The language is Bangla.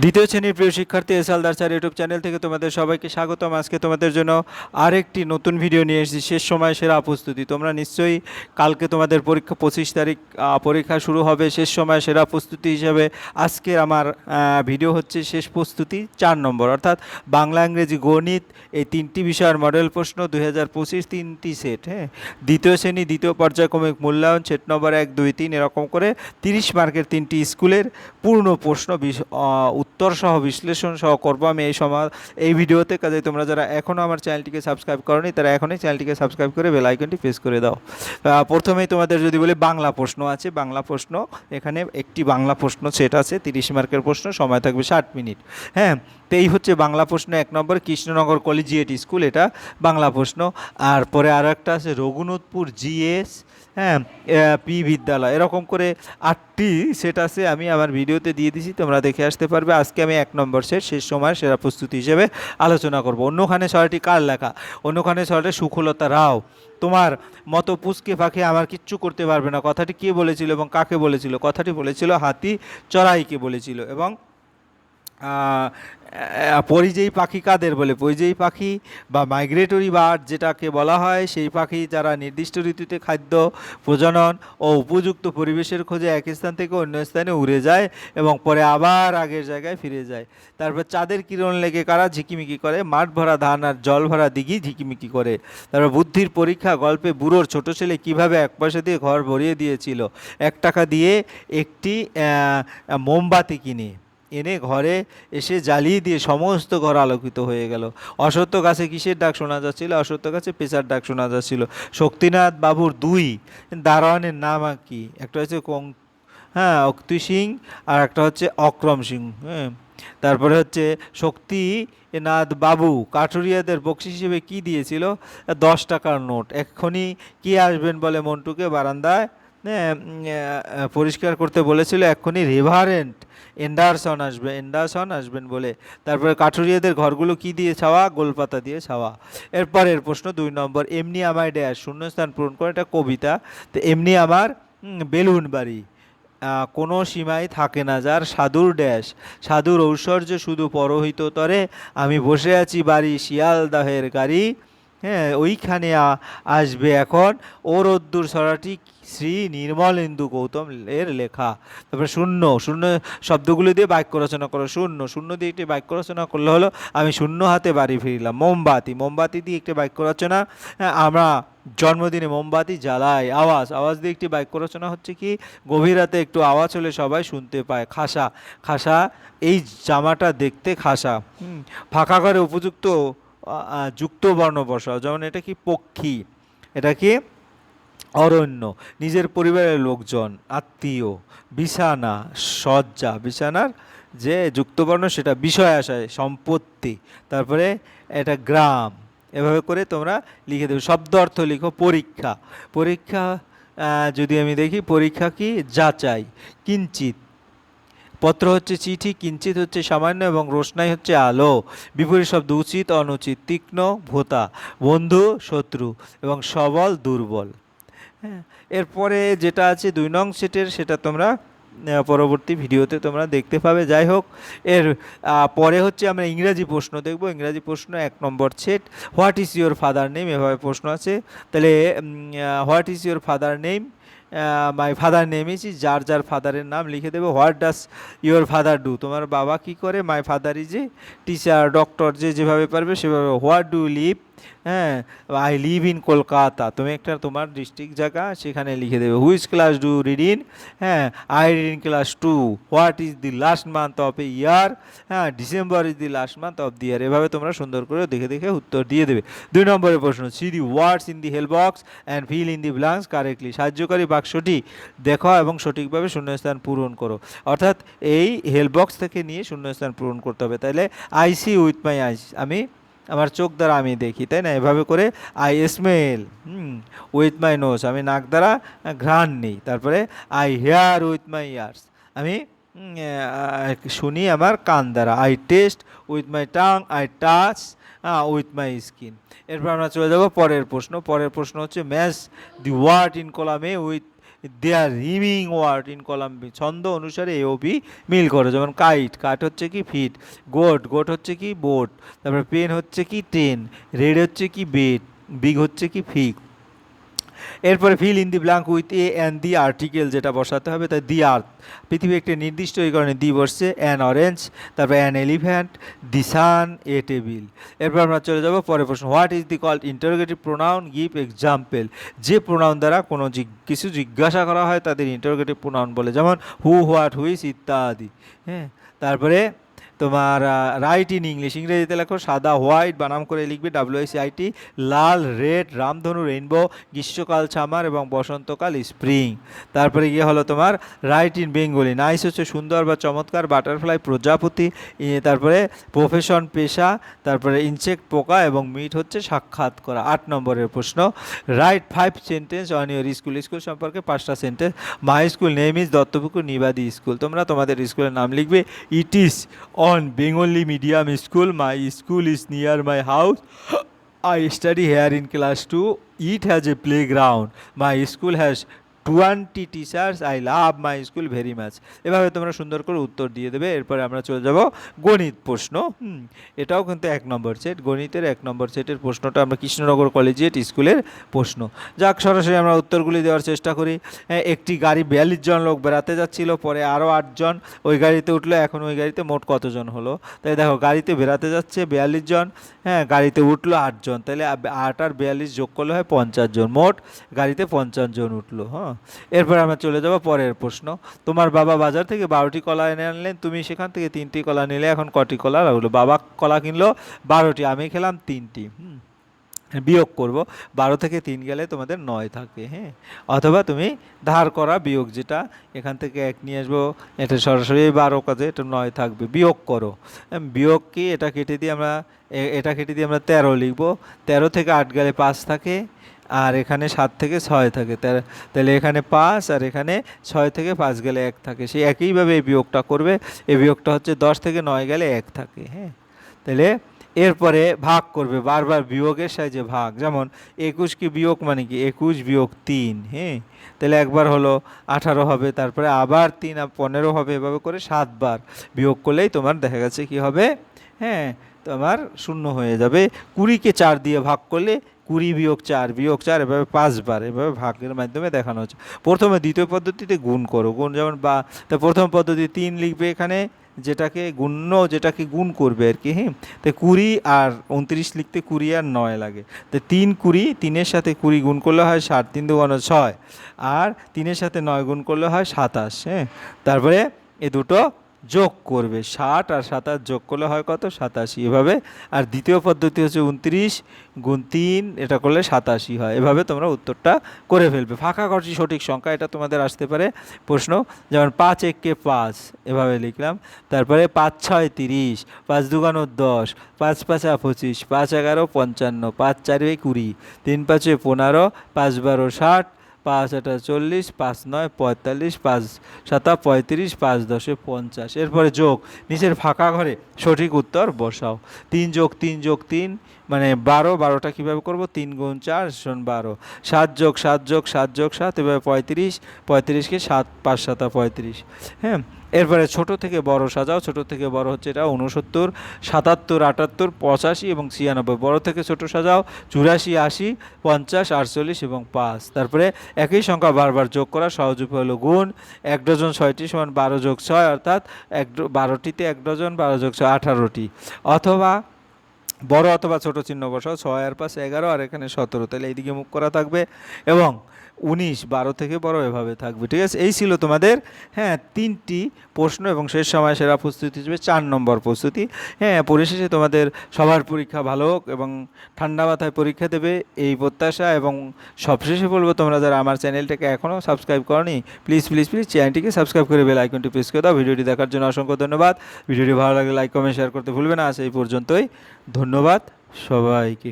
দ্বিতীয় শ্রেণির প্রিয় শিক্ষার্থী S Aldar sir YouTube channel থেকে তোমাদের সবাইকে স্বাগতম। আজকে তোমাদের জন্য আরেকটি নতুন ভিডিও নিয়ে এসেছি, শেষ সময় সেরা প্রস্তুতি। তোমরা নিশ্চয়ই কালকে তোমাদের পরীক্ষা পঁচিশ তারিখ পরীক্ষা শুরু হবে, শেষ সময় সেরা প্রস্তুতি হিসাবে আজকে আমার ভিডিও হচ্ছে শেষ প্রস্তুতি চার নম্বর। অর্থাৎ বাংলা, ইংরেজি, গণিত এই তিনটি বিষয়ের মডেল প্রশ্ন দুই হাজার পঁচিশ তিনটি সেট হ্যাঁ? দ্বিতীয় শ্রেণি, দ্বিতীয় পর্যায়ক্রমিক মূল্যায়ন, সেট নম্বর এক, দুই, তিন, এরকম করে তিরিশ মার্কের তিনটি স্কুলের পূর্ণ প্রশ্ন উত্তর সহ বিশ্লেষণ সহ করব আমি এই সময়, এই ভিডিওতে। কাজে তোমরা যারা এখনও আমার চ্যানেলটিকে সাবস্ক্রাইব করনি, তারা এখনই চ্যানেলটিকে সাবস্ক্রাইব করে বেল আইকনটি প্রেস করে দাও। প্রথমেই তোমাদের যদি বলি, বাংলা প্রশ্ন আছে। বাংলা প্রশ্ন, এখানে একটি বাংলা প্রশ্ন সেট আছে, তিরিশ মার্কের প্রশ্ন, সময় থাকবে ষাট মিনিট। হ্যাঁ তো এই হচ্ছে বাংলা প্রশ্ন এক নম্বর, কৃষ্ণনগর কলেজিয়েট স্কুল, এটা বাংলা প্রশ্ন। আর পরে আরও একটা আছে, রঘুনাথপুর জিএস হ্যাঁ পি বিদ্যালয়। এরকম করে আটটি সেট আছে, আমি আমার ভিডিওতে দিয়ে দিছি, তোমরা দেখে আসতে পারবে। আজকে আমি এক নম্বর সেট শেষ সময়, সেরা প্রস্তুতি হিসেবে আলোচনা করব। অন্যখানে ছয়টি কার লেখা? অন্যখানে ছয়টি সুখলতা রাও। তোমার মতো পুচকে পাখি আমার কিচ্ছু করতে পারবে না। কথাটি কে বলেছিল এবং কাকে বলেছিল? কথাটি বলেছিল হাতি, চড়াইকে বলেছিল এবং পরিযায়ী পাখি কাদের বলে? পরিযায়ী পাখি বা মাইগ্রেটরি বার্ড যেটাকে বলা হয়, সেই পাখি যারা নির্দিষ্ট ঋতুতে খাদ্য প্রজনন ও উপযুক্ত পরিবেশের খোঁজে এক স্থান থেকে অন্য স্থানে উড়ে যায় এবং পরে আবার আগের জায়গায় ফিরে যায়। তারপর চাঁদের কিরণ লেগে কারা ঝিকিমিকি করে? মাঠ ভরা ধান আর জল ভরা দিঘি ঝিকিমিকি করে। তারপর বুদ্ধির পরীক্ষা, গল্পে বুড়োর ছোট ছেলে কীভাবে এক পয়সা দিয়ে ঘর ভরিয়ে দিয়েছিল? এক টাকা দিয়ে একটি মোমবাতি কিনে। এনে ঘরে এসে জ্বালিয়ে দিয়ে সমস্ত ঘর আলোকিত হয়ে গেল। অসত্য গাছে কিসের ডাক শোনা যাচ্ছিল? অসত্য গাছে পেশার ডাক শোনা যাচ্ছিল। শক্তিনাথ বাবুর দুই দারোয়ানের নাম আর কি? একটা হচ্ছে কং হ্যাঁ অক্তি সিং আর একটা হচ্ছে অক্রম সিং। হ্যাঁ তারপরে হচ্ছে শক্তিনাথ বাবু, কাঠুরিয়াদের বকশিস হিসেবে কি দিয়েছিল? দশ টাকার নোট। এক্ষুনি কি আসবেন বলে মন্টুকে বারান্দায়? পরিষ্কার করতে বলেছিল এক্ষুনি রেভারেন্ট এন্ডারসন আসবে, এন্ডারসন আসবেন বলে। তারপরে কাঠুরিয়াদের ঘরগুলো কি দিয়ে ছাওয়া? গোলপাতা দিয়ে ছাওয়া। এরপরের প্রশ্ন দুই নম্বর, এমনি আমায় ড্যাশ, শূন্যস্থান পূরণ করে এটা কবিতা। তো এমনি আমার বেলুন বাড়ি। কোনো সীমাই থাকে না যার সাধুর ড্যাশ। সাধুর ঐশ্বর্য শুধু পরহিত তরে আমি বসে আছি বাড়ি, শিয়ালদাহের গাড়ি। হ্যাঁ ওইখানে আসবে এখন ও রোদ্দুর সরাটি শ্রী নির্মলেন্দু গৌতম এর লেখা। তারপরে শূন্য শূন্য শব্দগুলো দিয়ে বাক্য রচনা করো। শূন্য শূন্য দিয়ে একটি বাক্য রচনা করলে হলো আমি শূন্য হাতে বাড়ি ফিরলাম। মোমবাতি মোমবাতি দিয়ে একটি বাক্য রচনা হ্যাঁ, আমরা জন্মদিনে মোমবাতি জ্বালাই। আওয়াজ আওয়াজ দিয়ে একটি বাক্য রচনা হচ্ছে কি গভীর রাতে একটু আওয়াজ হলে সবাই শুনতে পায়। খাসা খাসা এই জামাটা দেখতে খাসা। ফাঁকা ঘরে উপযুক্ত যুক্ত বর্ণ বসাও। যেমন এটা কি পক্ষী? এটা কি? অরণ্য। নিজের পরিবারের লোকজন, আত্মীয়, বিছানা, শয্যা। বিছানার যে যুক্তবর্ণ, সেটা বিষয় আসায় সম্পত্তি। তারপরে এটা গ্রাম। এভাবে করে তোমরা লিখে দেবে। শব্দ অর্থ লিখো, পরীক্ষা। পরীক্ষা যদি আমি দেখি, পরীক্ষা কি? যাচাই। কিঞ্চিত। পত্র হচ্ছে চিঠি কিঞ্চিত হচ্ছে সামান্য এবং রোশনাই হচ্ছে আলো। বিপরীত শব্দ উচিত, অনুচিত, তীক্ষ্ণ, ভোতা, বন্ধু, শত্রু এবং সবল, দুর্বল। হ্যাঁ এরপরে যেটা আছে দুই নং সেটের, সেটা তোমরা পরবর্তী ভিডিওতে তোমরা দেখতে পাবে। যাই হোক, এর পরে হচ্ছে আমরা ইংরাজি প্রশ্ন দেখব। ইংরাজি প্রশ্ন এক নম্বর set. What is your father name? এভাবে প্রশ্ন আছে। তাহলে what is your father name? My father name is যার যার ফাদারের নাম লিখে দেবে। What does your father do তোমার বাবা কি করে? My father is a teacher doctor যে যেভাবে পারবে সেভাবে। হোয়াট ডু লিভ হ্যাঁ আই লিভ ইন কলকাতা তুমি একটা তোমার ডিস্ট্রিক্ট জায়গা, সেখানে লিখে দেবে। Which class do read in হ্যাঁ I read in class two what is the last month of a year হ্যাঁ December is the last month of the year এভাবে তোমরা সুন্দর করে দেখে দেখে উত্তর দিয়ে দেবে। দুই নম্বরের প্রশ্ন see the words in the help box and fill in the blanks correctly সাহায্যকারী বাক্সটি দেখো এবং সঠিকভাবে শূন্যস্থান পূরণ করো। অর্থাৎ এই হেল্প বক্স থেকে নিয়ে শূন্যস্থান পূরণ করতে হবে। তাহলে I see with my eyes. আমি, আমার চোখ দ্বারা আমি দেখি, তাই না? এভাবে করে I smell with my nose আমি নাক দ্বারা ঘ্রাণ নিই। তারপরে I hear with my ears. আমি শুনি আমার কান দ্বারা। I taste with my tongue I touch with my skin এরপর আমরা চলে যাব পরের প্রশ্ন। পরের প্রশ্ন হচ্ছে ম্যাচ দি ওয়ার্ড ইন কলামে with their rhyming word in column ছন্দ অনুসারে এ ও বি মিল করো। যেমন কাইট কাট হচ্ছে কি ফিট গোট গোট হচ্ছে কি বোট তারপরে পেন হচ্ছে কি ট্রেন রেড হচ্ছে কি বেড বিগ হচ্ছে কি ফিক এরপরে fill in the blank with a and the article যেটা বসাতে হবে, তাই দি আর্থ পৃথিবী একটি নির্দিষ্ট এই কারণে দি বসছে অ্যান অরেঞ্জ তারপর an elephant the sun a table এরপর আমরা চলে যাব পরের প্রশ্ন what is the called interrogative pronoun give example যে প্রোনাউন দ্বারা কোনো কিছু জিজ্ঞাসা করা হয়, তাদের ইন্টারোগেটিভ প্রোনাউন বলে, যেমন হু হোয়াট হুইস ইত্যাদি। হ্যাঁ তারপরে তোমার রাইট ইন ইংলিশ ইংরেজিতে লেখো, সাদা হোয়াইট বানাম করে লিখবে ডাব্লিউআইসি আইটি লাল রেড রামধনু রেইনবো গ্রীষ্মকাল সামার এবং বসন্তকাল স্প্রিং তারপরে গিয়ে হলো তোমার রাইট ইন বেঙ্গলি নাইস হচ্ছে সুন্দর বা চমৎকার বাটারফ্লাই প্রজাপতি। তারপরে প্রফেশন পেশা। তারপরে ইনসেক্ট পোকা এবং মিট হচ্ছে সাক্ষাৎ করা। আট নম্বরের প্রশ্ন। Write five sentence on your school school সম্পর্কে পাঁচটা sentence my school name is Dattapukur Nibadi school তোমরা তোমাদের স্কুলের নাম লিখবে। It is on Bengali medium school. My school is near my house. I study here in class 2. It has a playground. My school has twenty teachers I love my school very much এভাবে তোমরা সুন্দর করে উত্তর দিয়ে দেবে। এরপরে আমরা চলে যাব গণিত প্রশ্ন। এটাও কিন্তু এক নম্বর সেট গণিতের এক নম্বর সেটের প্রশ্নটা আমরা কৃষ্ণনগর কলেজিয়েট স্কুলের প্রশ্ন। যাক, সরাসরি আমরা উত্তরগুলি দেওয়ার চেষ্টা করি। একটি গাড়ি বিয়াল্লিশ জন লোক বেড়াতে যাচ্ছিল, পরে আরও আটজন ওই গাড়িতে উঠল, এখন ওই গাড়িতে মোট কতজন হলো? তাই দেখো, গাড়িতে বেড়াতে যাচ্ছে বিয়াল্লিশ জন হ্যাঁ গাড়িতে উঠল আটজন তাহলে আট আর বিয়াল্লিশ যোগ করলে হয় পঞ্চাশ জন। মোট গাড়িতে পঞ্চাশ জন উঠল হ্যাঁ। এরপর আমরা চলে যাব পরের প্রশ্ন। তোমার বাবা বাজার থেকে বারোটি কলা এনে আনলেন, তুমি সেখান থেকে তিনটি কলা নিলে, এখন কটি কলা? রাখল বাবা কলা কিনলো, বারোটি, আমি খেলাম তিনটি। বিয়োগ করব, বারো থেকে তিন গেলে তোমাদের নয় থাকে হ্যাঁ? অথবা তুমি ধার করা বিয়োগ যেটা, এখান থেকে এক নিয়ে আসব, এটা সরাসরি বারো কাজে, এটা নয় থাকবে, বিয়োগ করো। বিয়োগ কি? এটা কেটে দিয়ে আমরা এটা কেটে দিয়ে আমরা তেরো লিখব, তেরো থেকে আট গেলে পাঁচ থাকে আর এখানে সাত থেকে ছয় থাকে। তাহলে এখানে পাঁচ আর এখানে ছয় থেকে পাঁচ গেলে এক থাকে। সেই একইভাবে এই বিয়োগটা করবে। এই বিয়োগটা হচ্ছে দশ থেকে নয় গেলে এক থাকে হ্যাঁ? তাহলে এরপরে ভাগ করবে। বারবার বিয়োগের সাহায্যে ভাগ। যেমন একুশ কি বিয়োগ মানে কি? একুশ বিয়োগ তিন হ্যাঁ? তাহলে একবার হলো আঠারো হবে, তারপরে আবার তিন আর পনেরো হবে। এভাবে করে সাতবার বিয়োগ করলেই তোমার দেখা গেছে কি হবে? হ্যাঁ তোমার শূন্য হয়ে যাবে। কুড়িকে চার দিয়ে ভাগ করলে কুড়ি বিয়োগ চার বিয়োগ চার, এভাবে পাঁচবার, এভাবে ভাগের মাধ্যমে দেখানো হচ্ছে। প্রথমে দ্বিতীয় পদ্ধতিতে গুণ করো। গুণ যেমন বা, তা প্রথম পদ্ধতি তিন লিখবে এখানে, যেটাকে গুণ্য, যেটাকে গুণ করবে আর কি হ্যাঁ তো কুড়ি আর উনত্রিশ লিখতে কুড়ি আর নয় লাগে। তো তিন কুড়ি, তিনের সাথে কুড়ি গুণ করলে হয় ষাট তিন দুগুণ ছয়। আর তিনের সাথে নয় গুণ করলে হয় সাতাশ হ্যাঁ? তারপরে এ দুটো যোগ করবে। ষাট আর সাতাশ যোগ করলে হয় কত? সাতাশি। এভাবে। আর দ্বিতীয় পদ্ধতি হচ্ছে উনত্রিশ গুণ তিন, এটা করলে সাতাশি হয়। এভাবে তোমরা উত্তরটা করে ফেলবে। ফাঁকা করছি সঠিক সংখ্যা, এটা তোমাদের আসতে পারে প্রশ্ন। যেমন পাঁচ এককে পাঁচ, এভাবে লিখলাম। তারপরে পাঁচ ছয় তিরিশ, পাঁচ দুগানো দশ, পাঁচ পাঁচা পঁচিশ, পাঁচ এগারো পঞ্চান্ন, পাঁচ চারে কুড়ি, তিন পাঁচে পনেরো, পাঁচ বারো ষাট পাঁচ আটা চল্লিশ, পাঁচ নয় পঁয়তাল্লিশ, পাঁচ সাতা পঁয়ত্রিশ, পাঁচ দশে পঞ্চাশ। এরপরে যোগ, নিচের ফাঁকা ঘরে সঠিক উত্তর বসাও। তিন যোগ তিন যোগ তিন মানে বারো, বারোটা কীভাবে করব? তিন গুণ চার শোন বারো। সাত যোগ সাত যোগ সাত যোগ, সাত, এভাবে পঁয়ত্রিশ, পঁয়ত্রিশকে সাত, পাঁচ, সাতা পঁয়ত্রিশ। হ্যাঁ? এরপরে ছোট থেকে বড় সাজাও। ছোট থেকে বড় হচ্ছে এটা উনসত্তর সাতাত্তর, আটাত্তর, পঁচাশি এবং ছিয়ানব্বই। বড় থেকে ছোট সাজাও। চুরাশি, আশি, পঞ্চাশ, আটচল্লিশ এবং পাঁচ। তারপরে একই সংখ্যা বারবার যোগ করা সহজ উপায় হলো গুণ। এক ডজন ছয়টি সমান বারো যোগ ছয়, অর্থাৎ এক বারোটিতে এক ডজন, বারো যোগ ছয়, আঠারোটি। অথবা বড় অথবা ছোট চিহ্ন বসাও, ছয় আর পাঁচ এগারো, আর এখানে সতেরো। তাহলে এইদিকে মুখ করা থাকবে এবং উনিশ, বারো থেকে বড় এভাবে থাকবে, ঠিক আছে? এই ছিল তোমাদের হ্যাঁ তিনটি প্রশ্ন এবং শেষ সময় সেরা প্রস্তুতি হিসেবে চার নম্বর প্রস্তুতি। হ্যাঁ পরিশেষে তোমাদের সবার পরীক্ষা ভালো হোক এবং ঠান্ডা মাথায় পরীক্ষা দেবে এই প্রত্যাশা এবং সবশেষে বলব, তোমরা যারা আমার চ্যানেলটাকে এখনও সাবস্ক্রাইব করনি, প্লিজ প্লিজ প্লিজ চ্যানেলটিকে সাবস্ক্রাইব করে বেল আইকনটি প্রেস করে দাও। ভিডিওটি দেখার জন্য অসংখ্য ধন্যবাদ। ভিডিওটি ভালো লাগলে লাইক, কমেন্ট, শেয়ার করতে ভুলবে না। এই পর্যন্তই। ধন্যবাদ সবাইকে।